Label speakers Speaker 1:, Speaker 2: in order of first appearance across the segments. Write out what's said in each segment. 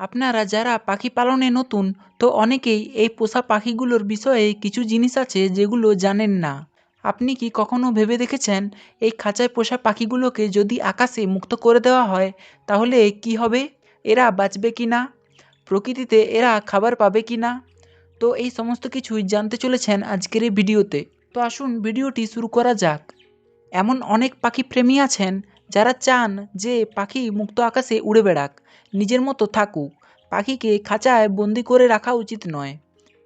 Speaker 1: আপনারা যারা পাখি পালনে নতুন, তো অনেকেই এই পোষা পাখিগুলোর বিষয়ে কিছু জিনিস আছে যেগুলো জানেন না। আপনি কি কখনো ভেবে দেখেছেন, এই খাঁচায় পোষা পাখিগুলোকে যদি আকাশে মুক্ত করে দেওয়া হয়, তাহলে কি হবে? এরা বাঁচবে কি না? প্রকৃতিতে এরা খাবার পাবে কি না? তো এই সমস্ত কিছুই জানতে চলেছেন আজকের এই ভিডিওতে। তো আসুন ভিডিওটি শুরু করা যাক। এমন অনেক পাখি প্রেমী আছেন যারা চান যে পাখি মুক্ত আকাশে উড়ে বেড়াক, নিজের মতো থাকুক, পাখিকে খাঁচায় বন্দি করে রাখা উচিত নয়।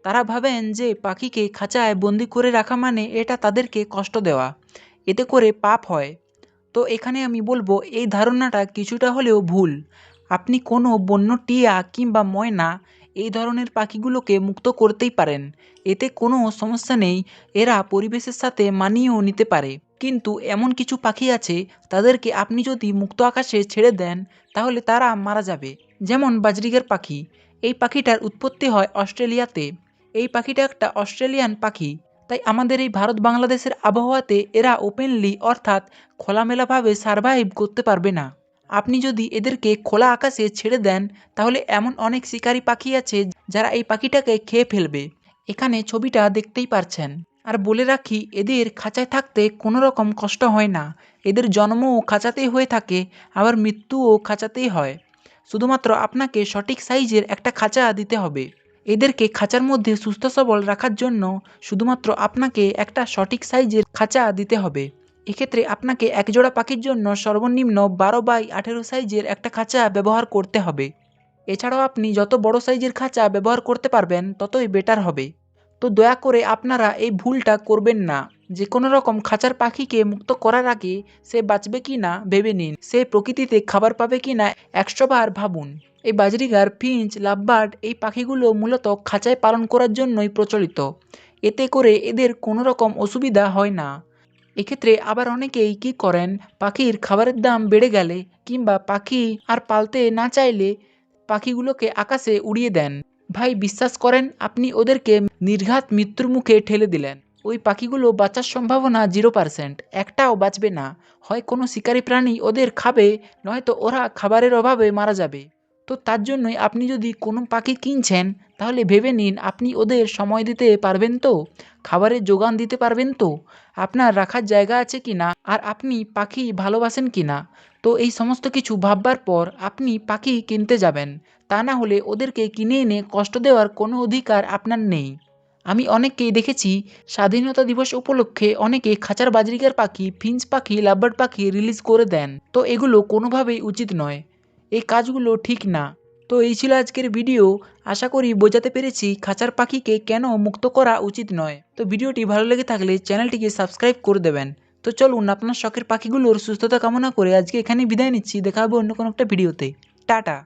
Speaker 1: তারা ভাবেন যে পাখিকে খাঁচায় বন্দি করে রাখা মানে এটা তাদেরকে কষ্ট দেওয়া, এতে করে পাপ হয়। তো এখানে আমি বলব, এই ধারণাটা কিছুটা হলেও ভুল। আপনি কোনো বন্য, টিয়া কিংবা ময়না এই ধরনের পাখিগুলোকে মুক্ত করতেই পারেন। এতে কোনো সমস্যা নেই, এরা পরিবেশের সাথে মানিয়েও নিতে পারে। কিন্তু এমন কিছু পাখি আছে, তাদেরকে আপনি যদি মুক্ত আকাশে ছেড়ে দেন, তাহলে তারা মারা যাবে। যেমন বাজরিগের পাখি। এই পাখিটার উৎপত্তি হয় অস্ট্রেলিয়াতে। এই পাখিটা একটা অস্ট্রেলিয়ান পাখি। তাই আমাদের এই ভারত বাংলাদেশের আবহাওয়াতে এরা ওপেনলি, অর্থাৎ খোলামেলাভাবে সারভাইভ করতে পারবে না। আপনি যদি এদেরকে খোলা আকাশে ছেড়ে দেন, তাহলে এমন অনেক শিকারী পাখি আছে যারা এই পাখিটাকে খেয়ে ফেলবে। এখানে ছবিটা দেখতেই পারছেন। আর বলে রাখি, এদের খাঁচায় থাকতে কোনো রকম কষ্ট হয় না। এদের জন্মও খাঁচাতেই হয়ে থাকে, আবার মৃত্যুও খাঁচাতেই হয়। শুধুমাত্র আপনাকে সঠিক সাইজের একটা খাঁচা দিতে হবে। এদেরকে খাঁচার মধ্যে সুস্থ সবল রাখার জন্য শুধুমাত্র আপনাকে একটা সঠিক সাইজের খাঁচা দিতে হবে। এক্ষেত্রে আপনাকে একজোড়া পাখির জন্য সর্বনিম্ন বারো বাই আঠেরো সাইজের একটা খাঁচা ব্যবহার করতে হবে। এছাড়াও আপনি যত বড় সাইজের খাঁচা ব্যবহার করতে পারবেন, ততই বেটার হবে। তো দয়া করে আপনারা এই ভুলটা করবেন না। যে কোনো রকম খাঁচার পাখিকে মুক্ত করার আগে সে বাঁচবে কি না ভেবে নিন। সে প্রকৃতিতে খাবার পাবে কি না একশোবার ভাবুন। এই বাজরিগার, ফিঞ্চ, লাভবার্ড এই পাখিগুলো মূলত খাঁচায় পালন করার জন্যই প্রচলিত। এতে করে এদের কোনো রকম অসুবিধা হয় না। এক্ষেত্রে আবার অনেকেই কী করেন? পাখির খাবারের দাম বেড়ে গেলে কিংবা পাখি আর পালতে না চাইলে পাখিগুলোকে আকাশে উড়িয়ে দেন। ভাই, বিশ্বাস করেন, আপনি ওদেরকে নির্ঘাত মৃত্যুর মুখে ঠেলে দিলেন। ওই পাখিগুলো বাঁচার সম্ভাবনা জিরো পার্সেন্ট। একটাও বাঁচবে না। হয় কোনো শিকারী প্রাণী ওদের খাবে, নয়তো ওরা খাবারের অভাবে মারা যাবে। তো তার জন্যই আপনি যদি কোনো পাখি কিনছেন, তাহলে ভেবে নিন, আপনি ওদের সময় দিতে পারবেন তো? খাবারের যোগান দিতে পারবেন তো? আপনার রাখার জায়গা আছে কি না আর আপনি পাখি ভালোবাসেন কি না তো এই সমস্ত কিছু ভাববার পর আপনি পাখি কিনতে যাবেন। তা না হলে ওদেরকে কিনে এনে কষ্ট দেওয়ার কোনো অধিকার আপনার নেই। আমি অনেককেই দেখেছি স্বাধীনতা দিবস উপলক্ষে অনেকে খাঁচার বাজরিকার পাখি, ফিঞ্চ পাখি, লাভবার্ড পাখি রিলিজ করে দেন। তো এগুলো কোনোভাবেই উচিত নয়। এই কাজগুলো ঠিক না। তো এই ছিল আজকের ভিডিও। আশা করি বোঝাতে পেরেছি খাঁচার পাখিকে কেন মুক্ত করা উচিত নয়। তো ভিডিওটি ভালো লেগে থাকলে চ্যানেলটিকে সাবস্ক্রাইব করে দেবেন। তো চলুন, আপনার শখের পাখিগুলোর সুস্থতা কামনা করে আজকে এখানেই বিদায় নিচ্ছি। দেখা হবে অন্য কোনো একটা ভিডিওতে। টাটা!